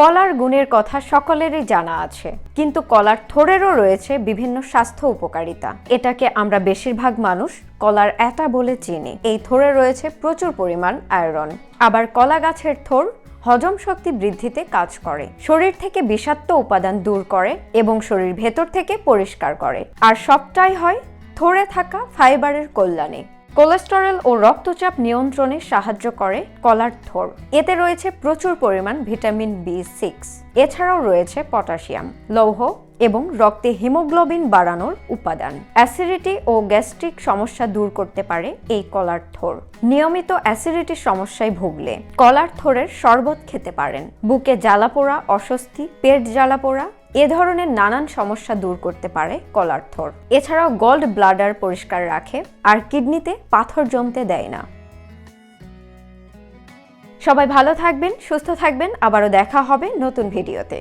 কলার গুণের কথা সকলেরই জানা আছে, কিন্তু কলার থোড়েরও রয়েছে বিভিন্ন স্বাস্থ্য উপকারিতা। এটাকে আমরা বেশিরভাগ মানুষ কলার অ্যাটা বলে চিনি। এই থোড়ে রয়েছে প্রচুর পরিমাণ আয়রন। আবার কলা গাছের থোড় হজম শক্তি বৃদ্ধিতে কাজ করে, শরীর থেকে বিষাক্ত উপাদান দূর করে এবং শরীর ভেতর থেকে পরিষ্কার করে। আর সবটাই হয় থোড়ে থাকা ফাইবারের কল্যাণে। কোলেস্টেরল ও রক্তচাপ নিয়ন্ত্রণে সাহায্য করে কলার থোর। এতে রয়েছে প্রচুর পরিমাণ ভিটামিন বি সিক্স এছাড়াও রয়েছে পটাশিয়াম, লৌহ এবং রক্তে হিমোগ্লোবিন বাড়ানোর উপাদান। অ্যাসিডিটি ও গ্যাস্ট্রিক সমস্যা দূর করতে পারে এই কলার থোর। নিয়মিত অ্যাসিডিটির সমস্যায় ভুগলে কলার থোরের শরবত খেতে পারেন। বুকে জ্বালাপোড়া, অস্বস্তি, পেট জ্বালাপোড়া এ ধরনের নানান সমস্যা দূর করতে পারে কলার থর। এছাড়াও গোল্ড ব্লাডার পরিষ্কার রাখে, আর কিডনিতে পাথর জমতে দেয় না। সবাই ভালো থাকবেন, সুস্থ থাকবেন, আবারও দেখা হবে নতুন ভিডিওতে।